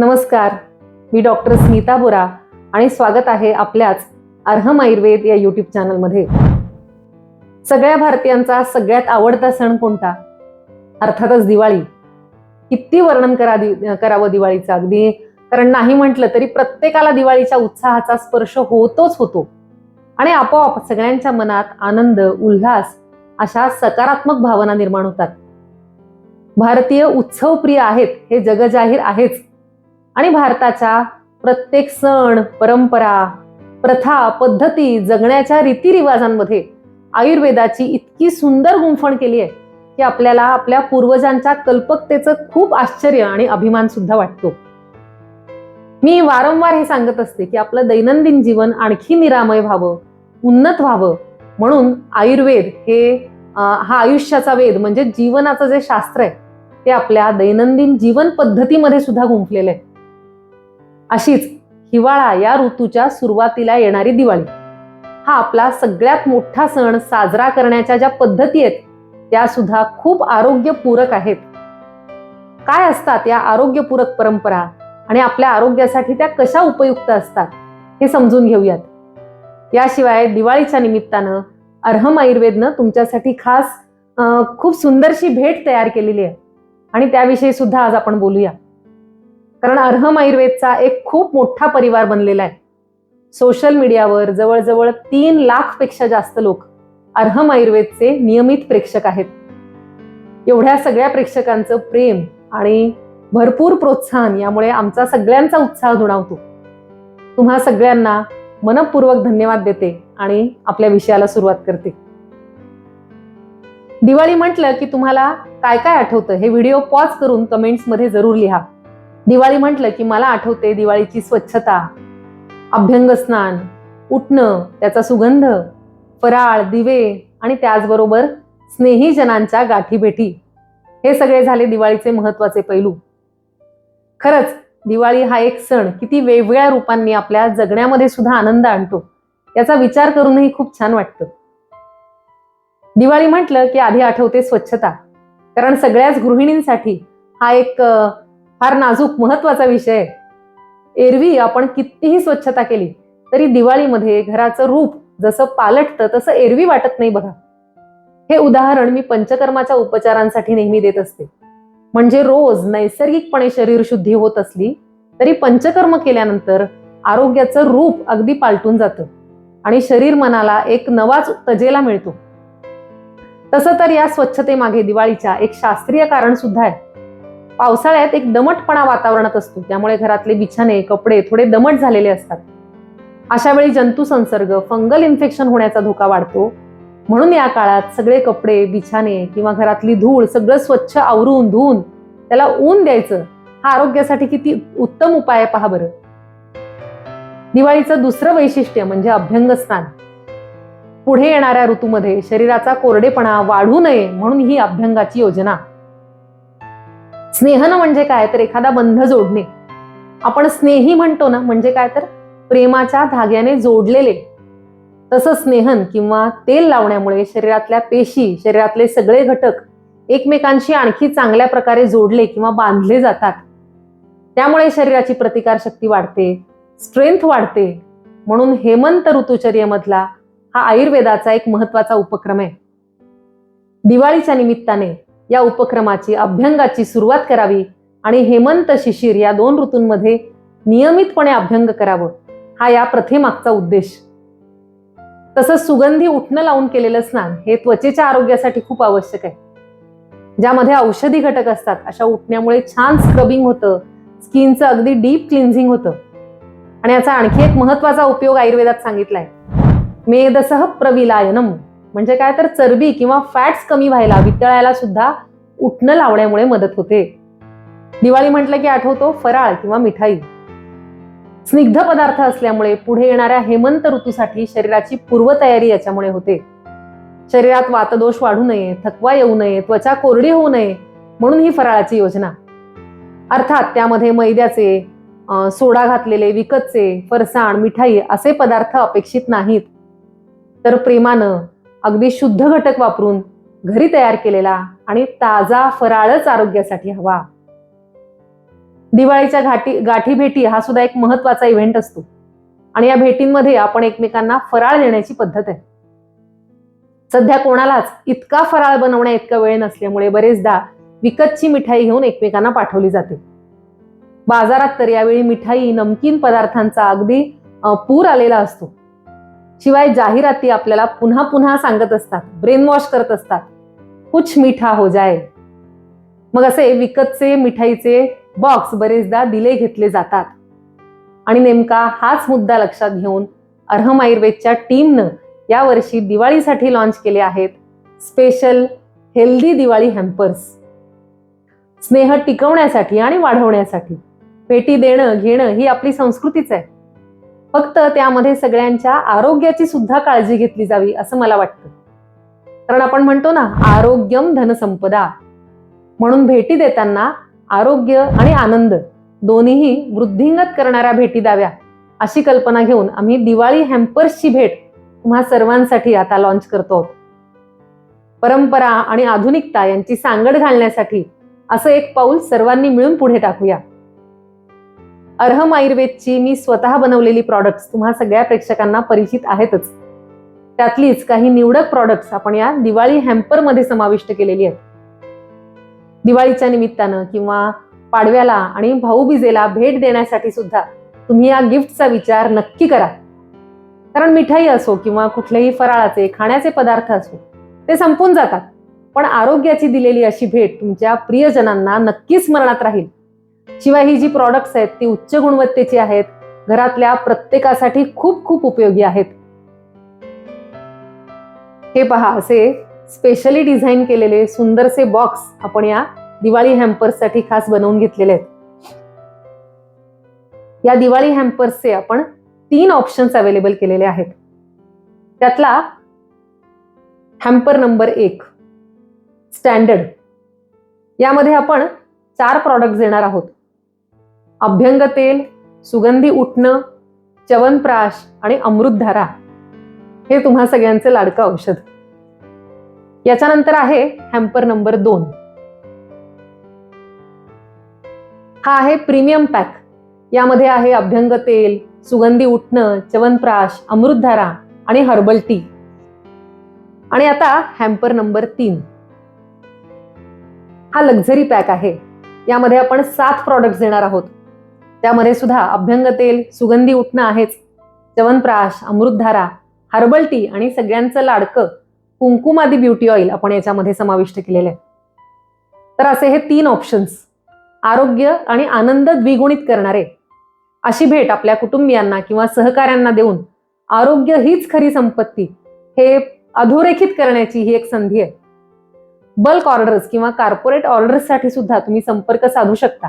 नमस्कार. मी डॉक्टर स्मिता बोरा आणि स्वागत आहे आपल्याच अर्हम आयुर्वेद या युट्यूब चॅनलमध्ये. सगळ्या भारतीयांचा सगळ्यात आवडता सण कोणता? अर्थातच दिवाळी. किती वर्णन करा दि- करावं दिवाळीचं अगदी? कारण नाही म्हटलं तरी प्रत्येकाला दिवाळीच्या उत्साहाचा स्पर्श होतोच होतो. आणि आपोआप सगळ्यांच्या मनात आनंद उल्हास अशा सकारात्मक भावना निर्माण होतात. भारतीय उत्सवप्रिय आहेत हे जगजाहीर आहेच. आणि भारताच्या प्रत्येक सण परंपरा प्रथा पद्धती जगण्याच्या रीतिरिवाजांमध्ये आयुर्वेदाची इतकी सुंदर गुंफण केली आहे की आपल्याला आपल्या पूर्वजांच्या कल्पकतेचं खूप आश्चर्य आणि अभिमान सुद्धा वाटतो. मी वारंवार हे सांगत असते की आपलं दैनंदिन जीवन आणखी निरामय व्हावं उन्नत व्हावं. म्हणून आयुर्वेद हे हा आयुष्याचा वेद म्हणजे जीवनाचं जे शास्त्र आहे ते आपल्या दैनंदिन जीवन पद्धतीमध्ये सुद्धा गुंफलेलं आहे. अशीच हिवाळा या ऋतूच्या सुरुवातीला येणारी दिवाळी. हा आपला सगळ्यात मोठा सण साजरा करण्याच्या ज्या पद्धती आहेत त्या सुद्धा खूप आरोग्यपूरक आहेत. काय असतात या आरोग्यपूरक परंपरा आणि आपल्या आरोग्यासाठी त्या कशा उपयुक्त असतात हे समजून घेऊयात. याशिवाय दिवाळीच्या निमित्तानं अर्हम आयुर्वेदनं तुमच्यासाठी खास अं, खूप सुंदरशी भेट तयार केलेली आहे. आणि त्याविषयी सुद्धा आज आपण बोलूया. कारण अर्हम आयुर्वेदचा एक खूप मोठा परिवार बनलेला आहे. सोशल मीडियावर जवळजवळ तीन लाखपेक्षा जास्त लोक अर्हम आयुर्वेदचे नियमित प्रेक्षक आहेत. एवढ्या सगळ्या प्रेक्षकांचं प्रेम आणि भरपूर प्रोत्साहन यामुळे आमचा सगळ्यांचा उत्साह दुणावतो. तुम्हा सगळ्यांना मनपूर्वक धन्यवाद देते आणि आपल्या विषयाला सुरुवात करते. दिवाळी म्हटलं की तुम्हाला काय काय आठवतं हे व्हिडिओ पॉज करून कमेंट्समध्ये जरूर लिहा. दिवाळी म्हटलं की मला आठवते दिवाळीची स्वच्छता अभ्यंग स्नान उठणं त्याचा सुगंध फराळ दिवे आणि त्याचबरोबर स्नेहीजनांच्या गाठीभेटी. हे सगळे झाले दिवाळीचे महत्त्वाचे पैलू. खरंच दिवाळी हा एक सण किती वेगवेगळ्या रूपांनी आपल्या जगण्यामध्ये सुद्धा आनंद आणतो याचा विचार करूनही खूप छान वाटतं. दिवाळी म्हटलं की आधी आठवते स्वच्छता कारण सगळ्याच गृहिणींसाठी हा एक फार नाजूक महत्त्वाचा विषय. आहे एरवी आपण कितीही स्वच्छता केली तरी दिवाळीमध्ये घराचं रूप जसं पालटतं तसं एरवी वाटत नाही बघा. हे उदाहरण मी पंचकर्माच्या उपचारांसाठी नेहमी देत असते. म्हणजे रोज नैसर्गिकपणे शरीर शुद्धी होत असली तरी पंचकर्म केल्यानंतर आरोग्याचं रूप अगदी पालटून जातं आणि शरीर मनाला एक नवाच तजेला मिळतो. तसं तर या स्वच्छतेमागे दिवाळीच्या एक शास्त्रीय कारण सुद्धा आहे. पावसाळ्यात एक दमटपणा वातावरणात असतो. त्यामुळे घरातले बिछाने कपडे थोडे दमट झालेले असतात. अशा वेळी जंतू संसर्ग फंगल इन्फेक्शन होण्याचा धोका वाढतो. म्हणून या काळात सगळे कपडे बिछाने किंवा घरातली धूळ सगळं स्वच्छ आवरून धुवून त्याला ऊन द्यायचं हा आरोग्यासाठी किती उत्तम उपाय आहे पहा बरं. दिवाळीचं दुसरं वैशिष्ट्य म्हणजे अभ्यंग स्नान. पुढे येणाऱ्या ऋतूमध्ये शरीराचा कोरडेपणा वाढू नये म्हणून ही अभ्यंगाची योजना. स्नेहन म्हणजे काय? तर एखादा बंध जोडणे. आपण स्नेही म्हणतो ना म्हणजे काय तर? प्रेमाच्या धाग्याने जोडलेले. तसं स्नेहन किंवा तेल लावण्यामुळे शरीरातल्या पेशी शरीरातले सगळे घटक एकमेकांशी आणखी चांगल्या प्रकारे जोडले किंवा बांधले जातात. त्यामुळे शरीराची प्रतिकारशक्ती वाढते स्ट्रेंथ वाढते. म्हणून हेमंत ऋतुचर्येमधला हा आयुर्वेदाचा एक महत्त्वाचा उपक्रम आहे. दिवाळीच्या निमित्ताने या उपक्रमाची अभ्यंगाची सुरुवात करावी आणि हेमंत शिशिर या दोन ऋतूंमध्ये नियमितपणे अभ्यंग करावं हा या प्रथेमागचा उद्देश. तसंच सुगंधी उठणं लावून केलेलं स्नान हे त्वचेच्या आरोग्यासाठी खूप आवश्यक आहे. ज्यामध्ये औषधी घटक असतात अशा उठण्यामुळे छान स्क्रबिंग होतं स्किनचं अगदी डीप क्लिन्झिंग होतं. आणि याचा आणखी एक महत्त्वाचा उपयोग आयुर्वेदात सांगितलाय. मेदसह प्रविलायनम. म्हणजे काय तर चरबी किंवा फॅट्स कमी व्हायला वितळायला सुद्धा उठणं लावण्यामुळे मदत होते. दिवाळी म्हटलं की आठवतो फराळ किंवा मिठाई. स्निग्ध पदार्थ असल्यामुळे पुढे येणाऱ्या हेमंत ऋतूसाठी शरीराची पूर्वतयारी याच्यामुळे होते. शरीरात वातदोष वाढू नये थकवा येऊ नये त्वचा कोरडी होऊ नये म्हणून ही फराळाची योजना. अर्थात त्यामध्ये मैद्याचे सोडा घातलेले विकतचे फरसाण मिठाई असे पदार्थ अपेक्षित नाहीत. तर प्रेमानं अगदी शुद्ध घटक वापरून घरी तयार केलेला आणि ताजा फराळच आरोग्यासाठी हवा. दिवाळीच्या घाटी गाठी भेटी हा सुद्धा एक महत्त्वाचा इव्हेंट असतो. आणि या भेटींमध्ये आपण एकमेकांना फराळ देण्याची पद्धत आहे. सध्या कोणालाच इतका फराळ बनवण्या इतका वेळ नसल्यामुळे बरेचदा विकतची मिठाई घेऊन एकमेकांना पाठवली जाते. बाजारात तर यावेळी मिठाई नमकीन पदार्थांचा अगदी पूर आलेला असतो. शिवाय जाहिराती आपल्याला पुन्हा पुन्हा सांगत असतात ब्रेन वॉश करत असतात. कुछ मीठा हो जाय मग असे विकतचे मिठाईचे बॉक्स बरेचदा दिले घेतले जातात. आणि नेमका हाच मुद्दा लक्षात घेऊन अर्हम आयुर्वेदच्या टीमनं यावर्षी दिवाळीसाठी लॉन्च केले आहेत स्पेशल हेल्दी दिवाळी हॅम्पर्स स्नेह टिकवण्यासाठी आणि वाढवण्यासाठी. भेटी देणं घेणं ही आपली संस्कृतीच आहे. फक्त त्यामध्ये सगळ्यांच्या आरोग्याची सुद्धा काळजी घेतली जावी असं मला वाटतं. कारण आपण म्हणतो ना आरोग्यम धनसंपदा. म्हणून भेटी देताना आरोग्य आणि आनंद दोन्हीही वृद्धिंगत करणाऱ्या भेटी द्याव्या अशी कल्पना घेऊन आम्ही दिवाळी हॅम्पर्सची भेट तुम्हा सर्वांसाठी आता लॉन्च करतो आहोत. परंपरा आणि आधुनिकता यांची सांगड घालण्यासाठी असं एक पाऊल सर्वांनी मिळून पुढे टाकूया. अर्हम आयुर्वेदची मी स्वतः बनवलेली प्रॉडक्ट्स तुम्हा सगळ्या प्रेक्षकांना परिचित आहेतच. त्यातलीच काही निवडक प्रॉडक्ट्स आपण या दिवाळी हॅम्परमध्ये समाविष्ट केलेली आहेत. दिवाळीच्या निमित्तानं किंवा पाडव्याला आणि भाऊबीजेला भेट देण्यासाठी सुद्धा तुम्ही या गिफ्टचा विचार नक्की करा. कारण मिठाई असो किंवा कुठलेही फराळाचे खाण्याचे पदार्थ असो ते संपून जातात. पण आरोग्याची दिलेली अशी भेट तुमच्या प्रियजनांना नक्कीच स्मरणात राहील. शिवाय ही जी प्रॉडक्ट्स आहेत ती उच्च गुणवत्तेची आहेत घरातल्या प्रत्येकासाठी खूप खूप उपयोगी आहेत. हे पहा असे स्पेशली डिझाईन केलेले सुंदरसे बॉक्स आपण या दिवाळी हॅम्पर्ससाठी खास बनवून घेतलेले आहेत. या दिवाळी हॅम्पर्सचे आपण तीन ऑप्शन्स अवेलेबल केलेले आहेत. त्यातला हॅम्पर नंबर एक स्टँडर्ड यामध्ये आपण चार प्रॉडक्ट देणार आहोत. अभ्यंग तेल सुगंधी उठणं च्यवनप्राश आणि अमृतधारा हे तुम्हा सगळ्यांचं लाडकं औषध. याच्यानंतर आहे हॅम्पर नंबर दोन. हा आहे प्रीमियम पॅक यामध्ये आहे अभ्यंग तेल सुगंधी उठणं च्यवनप्राश अमृतधारा आणि हर्बल टी आणि आता हॅम्पर नंबर तीन. हा लक्झरी पॅक आहे. यामध्ये आपण सात प्रॉडक्ट्स देणार आहोत. त्यामध्ये सुद्धा अभ्यंग तेल सुगंधी उठणं आहेच. चवनप्राश अमृतधारा हर्बल टी आणि सगळ्यांचं लाडकं कुंकुमादी ब्युटी ऑइल आपण याच्यामध्ये समाविष्ट केलेलं आहे. तर असे हे तीन ऑप्शन्स आरोग्य आणि आनंद द्विगुणित करणारे अशी भेट आपल्या कुटुंबियांना किंवा सहकाऱ्यांना देऊन आरोग्य हीच खरी संपत्ती हे अधोरेखित करण्याची ही एक संधी आहे. बल्क ऑर्डर्स किंवा कॉर्पोरेट ऑर्डर्ससाठी सुद्धा तुम्ही संपर्क साधू शकता.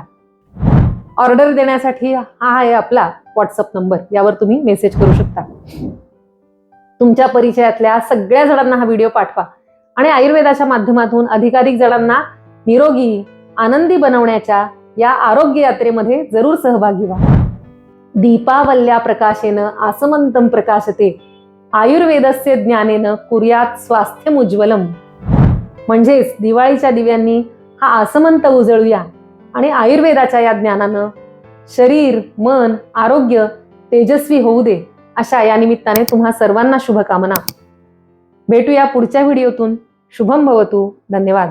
ऑर्डर देण्यासाठी हा आहे आपला व्हॉट्सअप नंबर. यावर तुम्ही मेसेज करू शकता. तुमच्या परिचयातल्या सगळ्या जणांना हा व्हिडिओ पाठवा. आणि आयुर्वेदाच्या माध्यमातून अधिकाधिक जणांना निरोगी आनंदी बनवण्याच्या या आरोग्य यात्रेमध्ये जरूर सहभागी व्हा. दीपावल्या प्रकाशेनं आसमंतम प्रकाशते आयुर्वेदस्य ज्ञानेनं कुर्यात स्वास्थ्य उज्ज्वलम म्हणजेच दिवाळीच्या दिव्यांनी हा आसमंत उजळूया. आणि आयुर्वेदाच्या या ज्ञानानं शरीर मन आरोग्य तेजस्वी होऊ दे अशा या निमित्ताने तुम्हा सर्वांना शुभकामना. भेटूया पुढच्या व्हिडिओतून. शुभम भवतू. धन्यवाद.